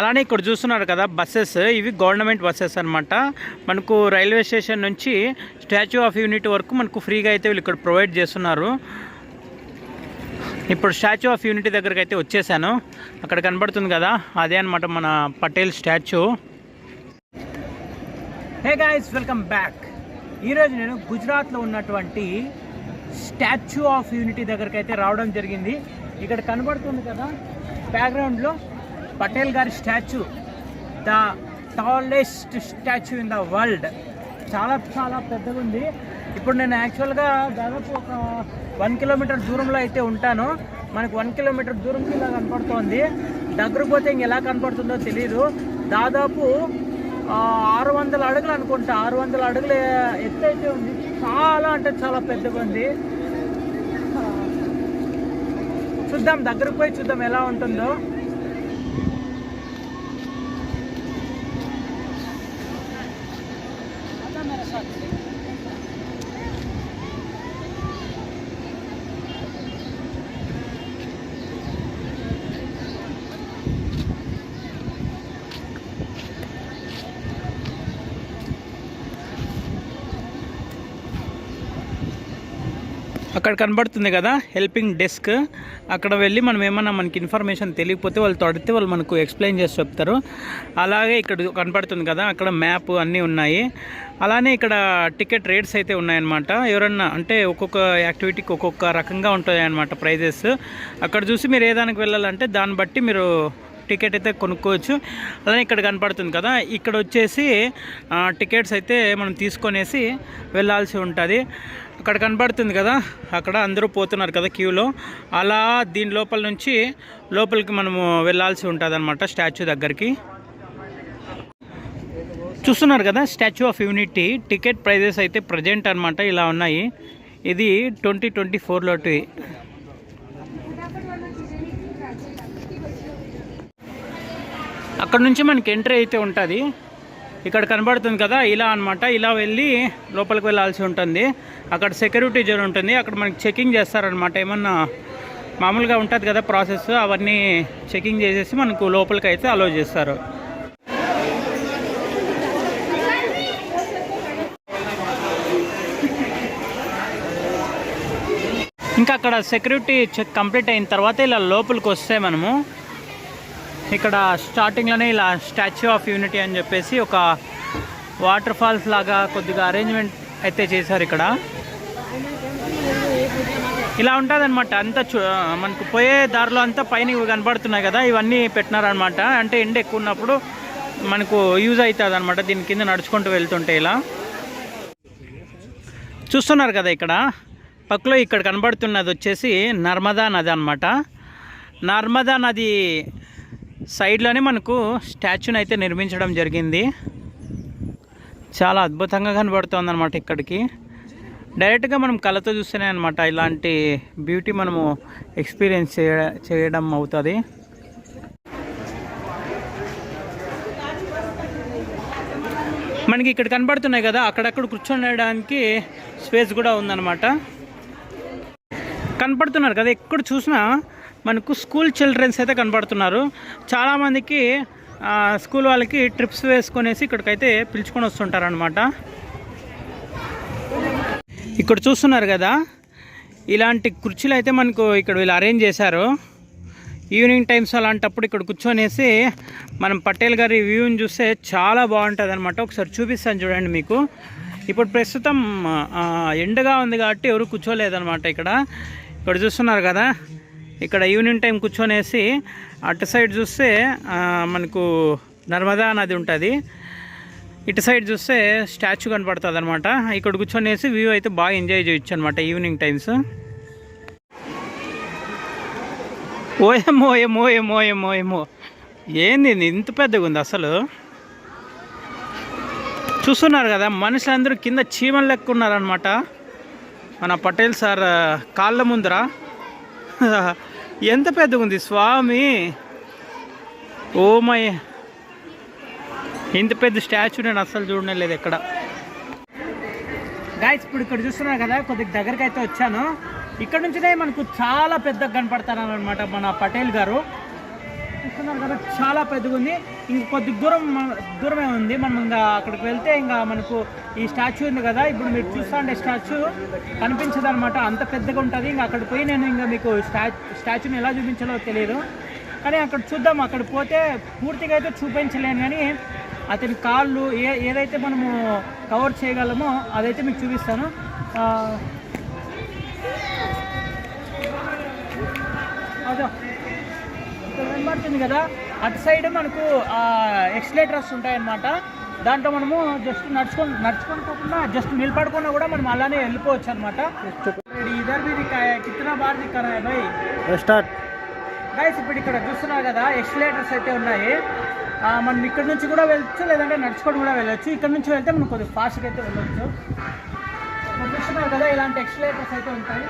అలానే ఇక్కడ చూస్తున్నారు కదా బస్సెస్. ఇవి గవర్నమెంట్ బస్సెస్ అనమాట మనకు రైల్వే స్టేషన్ నుంచి స్టాచ్యూ ఆఫ్ యూనిటీ వరకు మనకు ఫ్రీగా అయితే వీళ్ళు ఇక్కడ ప్రొవైడ్ చేస్తున్నారు. ఇప్పుడు స్టాచ్యూ ఆఫ్ యూనిటీ దగ్గరికి అయితే వచ్చేసాను. అక్కడ కనబడుతుంది కదా అదే అనమాట మన Patel statue. Hey guys welcome back ఈరోజు నేను గుజరాత్లో ఉన్నటువంటి స్టాచ్యూ ఆఫ్ యూనిటీ దగ్గరికి అయితే రావడం జరిగింది. ఇక్కడ కనబడుతుంది కదా బ్యాక్గ్రౌండ్లో పటేల్ గారి statue the tallest statue in the world. చాలా చాలా పెద్దగా ఉంది ఇప్పుడు నేను యాక్చువల్గా దాదాపు ఒక వన్ కిలోమీటర్ దూరంలో అయితే ఉంటాను. మనకు వన్ కిలోమీటర్ దూరంకి ఇలా కనపడుతోంది. దగ్గరకు పోతే ఇంక ఎలా కనపడుతుందో తెలియదు దాదాపు ఆరు వందల అడుగులు అనుకుంటా. ఆరు వందల అడుగులు ఎత్తైతే ఉంది. చాలా అంటే చాలా పెద్దగా ఉంది చూద్దాం దగ్గరకు పోయి చూద్దాం ఎలా ఉంటుందో. అక్కడ కనబడుతుంది కదా హెల్పింగ్ డెస్క్ అక్కడ వెళ్ళి మనం ఏమన్నా మనకి ఇన్ఫర్మేషన్ తెలియకపోతే వాళ్ళు తొడితే వాళ్ళు మనకు ఎక్స్ప్లెయిన్ చేసి చెప్తారు. అలాగే ఇక్కడ కనపడుతుంది కదా అక్కడ మ్యాప్ అన్నీ ఉన్నాయి. అలానే ఇక్కడ టికెట్ రేట్స్ అయితే ఉన్నాయన్నమాట. ఎవరన్నా అంటే ఒక్కొక్క యాక్టివిటీకి ఒక్కొక్క రకంగా ఉంటాయి ప్రైజెస్ అక్కడ చూసి మీరు ఏ దానికి వెళ్ళాలంటే దాన్ని బట్టి మీరు టికెట్ అయితే కొనుక్కోవచ్చు. అలానే ఇక్కడ కనపడుతుంది కదా ఇక్కడ వచ్చేసి టికెట్స్ అయితే మనం తీసుకొనేసి వెళ్ళాల్సి ఉంటుంది. అక్కడ కనబడుతుంది కదా అక్కడ అందరూ పోతున్నారు కదా క్యూలో. అలా దీని లోపల నుంచి లోపలికి మనము వెళ్ళాల్సి ఉంటుంది అనమాట స్టాచ్యూ దగ్గరికి. చూస్తున్నారు కదా statue of unity ticket prices అయితే ప్రజెంట్ అనమాట ఇలా ఉన్నాయి. ఇది ట్వంటీ ట్వంటీ ఫోర్లోటి అక్కడ నుంచి మనకి ఎంట్రీ అయితే ఉంటుంది. ఇక్కడ కనబడుతుంది కదా ఇలా అన్నమాట. ఇలా వెళ్ళి లోపలికి వెళ్ళాల్సి ఉంటుంది. అక్కడ సెక్యూరిటీ జోన్ ఉంటుంది. అక్కడ మనకి చెకింగ్ చేస్తారనమాట ఏమన్నా మామూలుగా ఉంటుంది కదా ప్రాసెస్ అవన్నీ చెకింగ్ చేసేసి మనకు లోపలికి అయితే అలో చేస్తారు. ఇంకా అక్కడ సెక్యూరిటీ చెక్ కంప్లీట్ అయిన తర్వాత ఇలా లోపలికి వస్తే మనము ఇక్కడ స్టార్టింగ్లోనే ఇలా స్టాచ్యూ ఆఫ్ యూనిటీ అని చెప్పేసి ఒక వాటర్ ఫాల్స్ లాగా కొద్దిగా అరేంజ్మెంట్ అయితే చేశారు ఇక్కడ. ఇలా ఉంటుంది అనమాట అంతా చూ మనకు పోయే దారిలో అంతా పైన ఇవి కనబడుతున్నాయి కదా ఇవన్నీ పెట్టినారనమాట అంటే ఎండ ఎక్కువ ఉన్నప్పుడు మనకు యూజ్ అవుతుంది అనమాట దీని కింద నడుచుకుంటూ వెళ్తుంటే ఇలా. చూస్తున్నారు కదా ఇక్కడ? పక్కలో ఇక్కడ కనబడుతున్నది వచ్చేసి నర్మదా నది అనమాట నర్మదా నది సైడ్లోనే మనకు స్టాచ్యూని అయితే నిర్మించడం జరిగింది. చాలా అద్భుతంగా కనబడుతుంది అనమాట ఇక్కడికి. డైరెక్ట్గా మనం కళ్ళతో చూస్తేనే అనమాట ఇలాంటి బ్యూటీ మనము ఎక్స్పీరియన్స్ చేయడం అవుతుంది. మనకి ఇక్కడ కనబడుతున్నాయి కదా అక్కడక్కడ కూర్చోడానికి స్పేస్ కూడా ఉందన్నమాట. కనపడుతున్నారు కదా ఎక్కడ చూసినా మనకు స్కూల్ చిల్డ్రన్స్ అయితే కనబడుతున్నారు. చాలామందికి స్కూల్ వాళ్ళకి ట్రిప్స్ వేసుకునేసి ఇక్కడికైతే పిలుచుకొని వస్తుంటారనమాట ఇక్కడ చూస్తున్నారు కదా ఇలాంటి కుర్చీలు అయితే మనకు ఇక్కడ వీళ్ళు అరేంజ్ చేశారు. ఈవినింగ్ టైమ్స్ అలాంటప్పుడు ఇక్కడ కూర్చొనేసి మనం పటేల్ గారి వ్యూని చూస్తే చాలా బాగుంటుంది అనమాట ఒకసారి చూపిస్తాను చూడండి మీకు. ఇప్పుడు ప్రస్తుతం ఎండగా ఉంది కాబట్టి ఎవరు కూర్చోలేదన్నమాట ఇక్కడ. ఇక్కడ చూస్తున్నారు కదా ఇక్కడ ఈవినింగ్ టైం కూర్చొనేసి అటు సైడ్ చూస్తే మనకు నర్మదా నది ఉంటుంది. ఇటు సైడ్ చూస్తే స్టాచ్యూ కనపడుతుంది అనమాట ఇక్కడ కూర్చొనేసి వ్యూ అయితే బాగా ఎంజాయ్ చేయొచ్చు అనమాట ఈవినింగ్ టైమ్స్ ఓయమ్మో ఏమో ఏమో ఏమో ఏమో ఏంది ఇంత పెద్దగా ఉంది అసలు. చూస్తున్నారు కదా మనుషులందరూ కింద చీమలు లెక్క ఉన్నారనమాట మన పటేల్ సార్ కాళ్ళ ముందర. ఎంత పెద్దగా ఉంది స్వామి! Oh my! ఇంత పెద్ద స్టాచ్యూ నేను అస్సలు చూడడం లేదు ఎక్కడ. గాయస్ ఇప్పుడు ఇక్కడ చూస్తున్నారు కదా కొద్దిగా దగ్గరికి అయితే వచ్చాను. ఇక్కడ నుంచినే మనకు చాలా పెద్దగా కనపడతారు అనమాట మన పటేల్ గారు. చూస్తున్నారు కదా చాలా పెద్దగా ఉంది ఇంక కొద్ది దూరం దూరమే ఉంది. మనం ఇంకా అక్కడికి వెళ్తే ఇంకా మనకు ఈ స్టాచ్యూ ఉంది కదా. ఇప్పుడు మీరు చూస్తుంటే స్టాచ్యూ కనిపించదు అనమాట అంత పెద్దగా ఉంటుంది. ఇంకా అక్కడ పోయి నేను ఇంకా మీకు స్టా స్టాచ్యూని ఎలా చూపించాలో తెలియదు కానీ అక్కడ చూద్దాం. అక్కడ పోతే పూర్తిగా అయితే చూపించలేను కానీ అతని కాళ్ళు ఏ ఏదైతే మనము కవర్ చేయగలమో అదైతే మీకు చూపిస్తాను. అదో. కనబడుతుంది కదా అటు సైడ్ మనకు ఎక్స్లేటర్స్ ఉంటాయన్నమాట. దాంట్లో మనము జస్ట్ నడుచుకొని పోకుండా జస్ట్ నిలబడుకున్నా కూడా మనం అలానే వెళ్ళిపోవచ్చు అనమాట ఇప్పుడు ఇక్కడ చూస్తున్నారు కదా ఎక్స్లేటర్స్ అయితే ఉన్నాయి. మనం ఇక్కడ నుంచి కూడా వెళ్ళొచ్చు లేదంటే నడుచుకొని కూడా వెళ్ళచ్చు. ఇక్కడ నుంచి వెళ్తే మనం కొద్దిగా ఫాస్ట్గా అయితే వెళ్ళచ్చు. చూస్తున్నారు కదా ఇలాంటి ఎక్స్లేటర్స్ అయితే ఉంటాయి.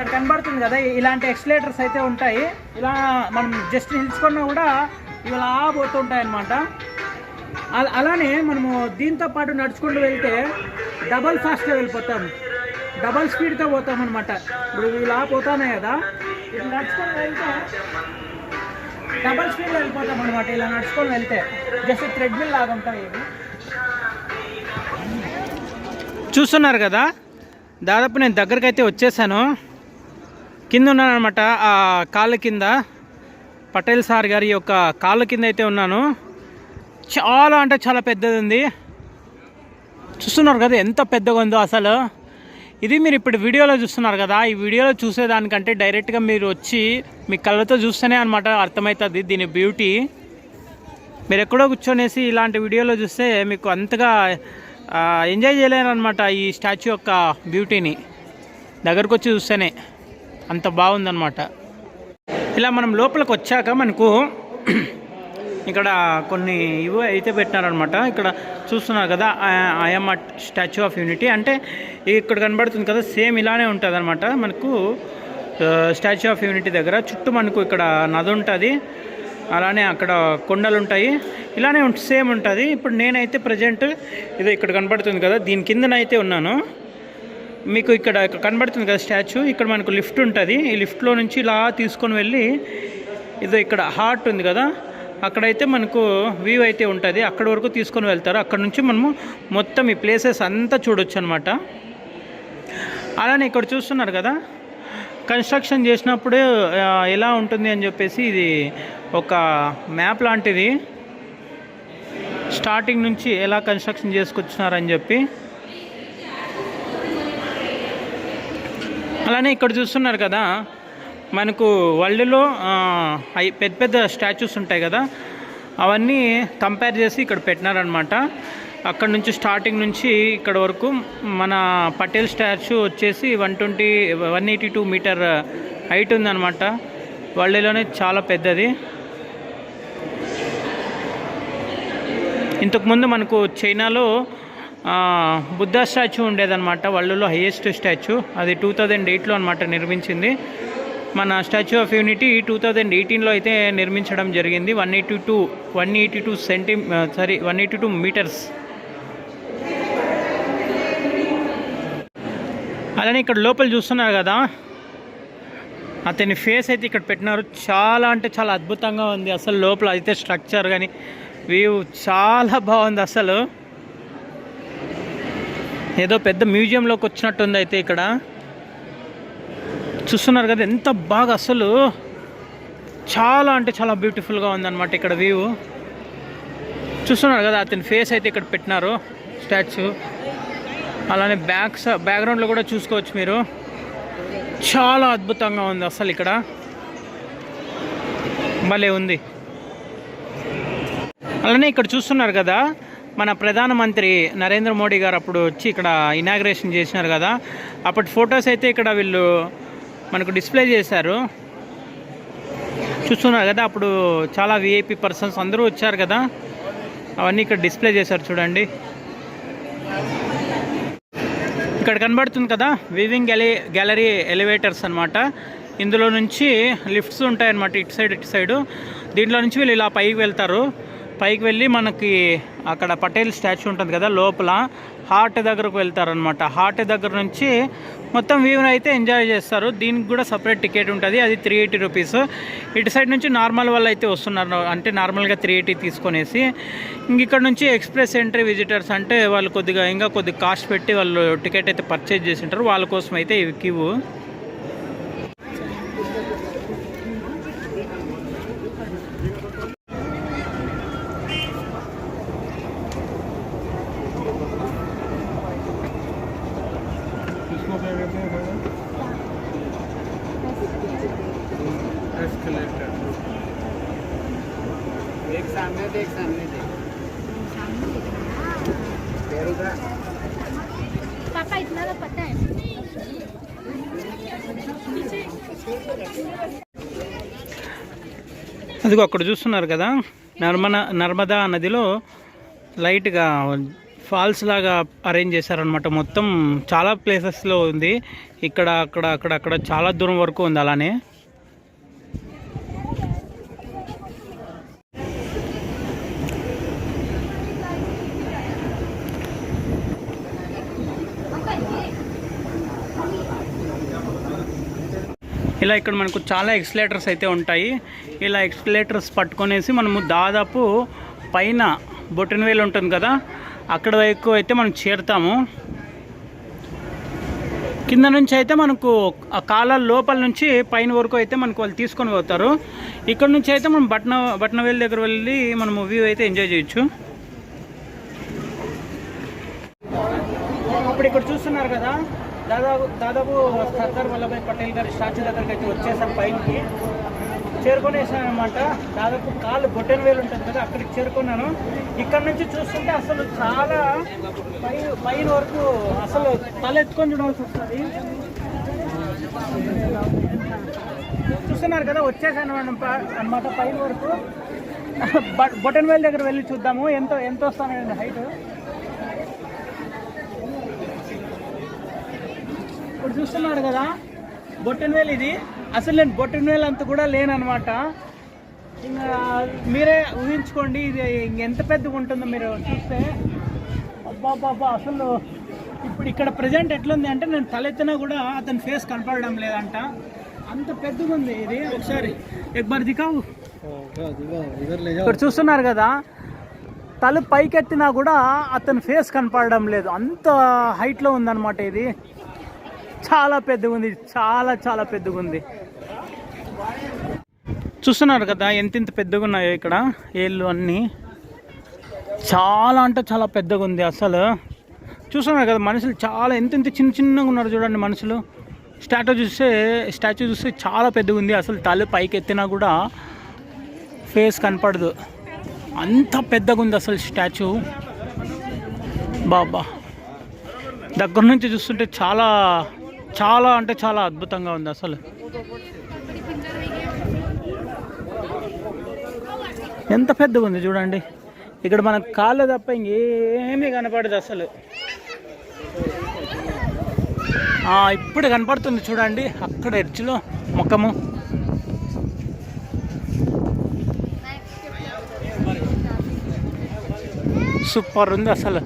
ఇక్కడ కనబడుతుంది కదా ఇలాంటి ఎక్స్లేటర్స్ అయితే ఉంటాయి. ఇలా మనం జస్ట్ నిల్చుకున్నా కూడా ఇవి అలా పోతుంటాయి అనమాట అలానే మనము దీంతో పాటు నడుచుకుంటూ వెళ్తే డబల్ ఫాస్ట్గా వెళ్ళిపోతాం. డబల్ స్పీడ్తో పోతాం అనమాట ఇప్పుడు ఇలా పోతానే కదా. ఇది నడుచుకొని వెళ్తే డబల్ స్పీడ్లో వెళ్ళిపోతాం అనమాట ఇలా నడుచుకొని వెళ్తే. జస్ట్ థ్రెడ్మిల్ లాగా ఉంటాయి ఇవి. చూస్తున్నారు కదా? దాదాపు నేను దగ్గరకైతే వచ్చేసాను. కింద ఉన్నాను అనమాట ఆ కాళ్ళ కింద పటేల్ సార్ గారి యొక్క కాళ్ళ కింద అయితే ఉన్నాను. చాలా అంటే చాలా పెద్దది ఉంది చూస్తున్నారు కదా ఎంత పెద్దగా ఉందో అసలు. ఇది మీరు ఇప్పుడు వీడియోలో చూస్తున్నారు కదా. ఈ వీడియోలో చూసేదానికంటే డైరెక్ట్గా మీరు వచ్చి మీ కళ్ళతో చూస్తేనే అనమాట అర్థమవుతుంది దీని బ్యూటీ మీరు ఎక్కడో కూర్చొనేసి ఇలాంటి వీడియోలో చూస్తే మీకు అంతగా ఎంజాయ్ చేయలేరు అనమాట ఈ స్టాచ్యూ యొక్క బ్యూటీని దగ్గరకు వచ్చి చూస్తేనే. అంత బాగుందన్నమాట. ఇలా మనం లోపలికి వచ్చాక మనకు ఇక్కడ కొన్ని ఇవి అయితే పెట్టినారనమాట ఇక్కడ చూస్తున్నారు కదా ఐఎమ్ స్టాచ్యూ ఆఫ్ యూనిటీ అంటే ఇక్కడ కనబడుతుంది కదా సేమ్ ఇలానే ఉంటుంది అనమాట మనకు స్టాచ్యూ ఆఫ్ యూనిటీ దగ్గర చుట్టూ మనకు ఇక్కడ నది ఉంటుంది. అలానే అక్కడ కొండలు ఉంటాయి. ఇలానే సేమ్ ఉంటుంది. ఇప్పుడు నేనైతే ప్రజెంట్ ఇది ఇక్కడ కనబడుతుంది కదా దీని కిందనైతే ఉన్నాను. మీకు ఇక్కడ కనబడుతుంది కదా స్టాచ్యూ. ఇక్కడ మనకు లిఫ్ట్ ఉంటుంది. ఈ లిఫ్ట్లో నుంచి ఇలా తీసుకొని వెళ్ళి ఇది ఇక్కడ హార్ట్ ఉంది కదా. అక్కడైతే మనకు వ్యూ అయితే ఉంటుంది. అక్కడ వరకు తీసుకొని వెళ్తారు. అక్కడ నుంచి మనము మొత్తం ఈ ప్లేసెస్ అంతా చూడొచ్చు అనమాట అలానే ఇక్కడ చూస్తున్నారు కదా. కన్స్ట్రక్షన్ చేసినప్పుడు ఎలా ఉంటుంది అని చెప్పేసి ఇది ఒక మ్యాప్ లాంటిది. స్టార్టింగ్ నుంచి ఎలా కన్స్ట్రక్షన్ చేసుకొచ్చినారని చెప్పి అలానే ఇక్కడ చూస్తున్నారు కదా మనకు వరల్డ్లో పెద్ద పెద్ద స్టాచ్యూస్ ఉంటాయి కదా అవన్నీ కంపేర్ చేసి ఇక్కడ పెట్టినారనమాట అక్కడ నుంచి స్టార్టింగ్ నుంచి ఇక్కడ వరకు మన పటేల్ స్టాచ్యూ వచ్చేసి one twenty one eighty two metre height ఉందన్నమాట. వరల్డ్లోనే చాలా పెద్దది. ఇంతకుముందు మనకు చైనాలో బుద్ధ స్టాచ్యూ ఉండేదన్నమాట వరల్డ్లో హైయెస్ట్ స్టాచ్యూ అది టూ థౌజండ్ ఎయిట్లో అనమాట నిర్మించింది. మన statue of unity two thousand ఎయిటీన్లో అయితే నిర్మించడం జరిగింది. One eighty two one eighty two centi sorry one eighty two metres అలానే ఇక్కడ లోపల చూస్తున్నారు కదా అతని ఫేస్ అయితే ఇక్కడ పెట్టినారు. చాలా అంటే చాలా అద్భుతంగా ఉంది అసలు లోపల. అయితే స్ట్రక్చర్ కానీ వ్యూ చాలా బాగుంది అసలు. ఏదో పెద్ద మ్యూజియంలోకి వచ్చినట్టుంది అయితే ఇక్కడ. చూస్తున్నారు కదా ఎంత బాగా అసలు. చాలా అంటే చాలా బ్యూటిఫుల్గా ఉందన్నమాట ఇక్కడ వ్యూ చూస్తున్నారు కదా అతని ఫేస్ అయితే ఇక్కడ పెట్టినారు స్టాచ్యూ అలానే బ్యాక్ బ్యాక్గ్రౌండ్లో కూడా చూసుకోవచ్చు మీరు. చాలా అద్భుతంగా ఉంది అసలు ఇక్కడ. భలే ఉంది. అలానే ఇక్కడ చూస్తున్నారు కదా మన ప్రధానమంత్రి నరేంద్ర మోడీ గారు అప్పుడు వచ్చి ఇక్కడ ఇనాగ్రేషన్ చేసినారు కదా. అప్పటి ఫొటోస్ అయితే ఇక్కడ వీళ్ళు మనకు డిస్ప్లే చేశారు. చూస్తున్నారు కదా అప్పుడు చాలా విఐపి పర్సన్స్ అందరూ వచ్చారు కదా. అవన్నీ ఇక్కడ డిస్ప్లే చేశారు చూడండి. ఇక్కడ కనబడుతుంది కదా వివింగ్ గ్యాలరీ గ్యాలరీ ఎలివేటర్స్ అనమాట ఇందులో నుంచి లిఫ్ట్స్ ఉంటాయన్నమాట ఇటు సైడ్ ఇటు సైడు దీంట్లో నుంచి వీళ్ళు ఇలా పైకి వెళ్తారు. పైకి వెళ్ళి మనకి అక్కడ పటేల్ స్టాచ్యూ ఉంటుంది కదా లోపల హార్ట్ దగ్గరకు వెళ్తారనమాట హార్ట్ దగ్గర నుంచి మొత్తం వ్యూని అయితే ఎంజాయ్ చేస్తారు. దీనికి కూడా సపరేట్ టికెట్ ఉంటుంది. అది త్రీ ఎయిటీ రూపీస్ ఇటు సైడ్ నుంచి నార్మల్ వాళ్ళు అయితే వస్తున్నారు. అంటే నార్మల్గా త్రీ ఎయిటీ తీసుకొనేసి. ఇంక ఇక్కడ నుంచి ఎక్స్ప్రెస్ ఎంట్రీ విజిటర్స్ అంటే వాళ్ళు కొద్దిగా ఇంకా కొద్దిగా కాస్ట్ పెట్టి వాళ్ళు టికెట్ అయితే పర్చేజ్ చేసి ఉంటారు. వాళ్ళ కోసం అయితే ఇవి క్యూ అదిగో అక్కడ చూస్తున్నారు కదా నర్మన నర్మదా నదిలో లైట్గా ఫాల్స్ లాగా అరేంజ్ చేశారనమాట మొత్తం చాలా ప్లేసెస్లో ఉంది. ఇక్కడ అక్కడ అక్కడ అక్కడ చాలా దూరం వరకు ఉంది అలానే. ఇలా ఇక్కడ మనకు చాలా ఎక్స్లేటర్స్ అయితే ఉంటాయి. ఇలా ఎక్స్లేటర్స్ పట్టుకొనేసి మనము దాదాపు పైన బొటనవేలు ఉంటుంది కదా అక్కడ వరకు అయితే మనం చేరుతాము. కింద నుంచి అయితే మనకు ఆ కాలాల లోపల నుంచి పైన వరకు అయితే మనకు వాళ్ళు తీసుకొని పోతారు. ఇక్కడ నుంచి అయితే మనం బట్న బట్నవేల్ దగ్గర వెళ్ళి మనం వ్యూ అయితే ఎంజాయ్ చేయొచ్చు. ఇప్పుడు ఇక్కడ చూస్తున్నారు కదా దాదాపు దాదాపు సర్దార్ వల్లభాయ్ పటేల్ గారి స్టాచ్యూ దగ్గరికి అయితే వచ్చేసాం పైకి. చేరుకునేసానమాట దాదాపు కాలు బొట్టెన్ వేలు ఉంటుంది కదా అక్కడికి చేరుకున్నాను. ఇక్కడ నుంచి చూస్తుంటే అసలు చాలా పై పైన వరకు అసలు తల ఎత్తుకొని చూడాల్సి వస్తుంది. చూస్తున్నారు కదా వచ్చేసాను అనమాట పైన వరకు. బొటన్ వేలు దగ్గర వెళ్ళి చూద్దాము. ఎంతో ఎంత వస్తానండి హైట్. ఇప్పుడు చూస్తున్నారు కదా బొట్టెనవేలు ఇది. అసలు నేను బొట్టెనవేలు అంత కూడా లేననమాట ఇంకా మీరే ఊహించుకోండి ఇది ఎంత పెద్దగా ఉంటుందో మీరు చూస్తే. అబ్బాబ్బాబ్బా అసలు ఇప్పుడు ఇక్కడ ప్రజెంట్ ఎట్లుంది అంటే నేను తలెత్తినా కూడా అతని ఫేస్ కనపడడం లేదంట. అంత పెద్దగా ఉంది ఇది. ఒకసారి ఎక్బార్ దికావు ఇక్కడ చూస్తున్నారు కదా తలు పైకెత్తినా కూడా అతని ఫేస్ కనపడడం లేదు. అంత హైట్లో ఉందన్నమాట ఇది. చాలా పెద్దగా ఉంది చాలా చాలా పెద్దగా ఉంది చూస్తున్నారు కదా ఎంత ఇంత పెద్దగా ఉన్నాయో ఇక్కడ ఏళ్ళు అన్నీ. చాలా అంటే చాలా పెద్దగా ఉంది అసలు. చూస్తున్నారు కదా మనుషులు చాలా ఎంత ఇంత చిన్న చిన్నగా ఉన్నారు చూడండి మనుషులు. స్టాట్యూ చూస్తే స్టాచ్యూ చూస్తే చాలా పెద్దగా ఉంది అసలు తల పైకి ఎత్తినా కూడా ఫేస్ కనపడదు. అంత పెద్దగా ఉంది అసలు స్టాచ్యూ బాబా. దగ్గర నుంచి చూస్తుంటే చాలా చాలా అంటే చాలా అద్భుతంగా ఉంది అసలు. ఎంత పెద్దగా ఉంది చూడండి. ఇక్కడ మనకు కాళ్ళు తప్ప ఇంకేమీ కనపడదు అసలు. ఇప్పుడు కనపడుతుంది చూడండి. అక్కడ ఎడ్జ్లో ముఖము. సూపర్ ఉంది అసలు.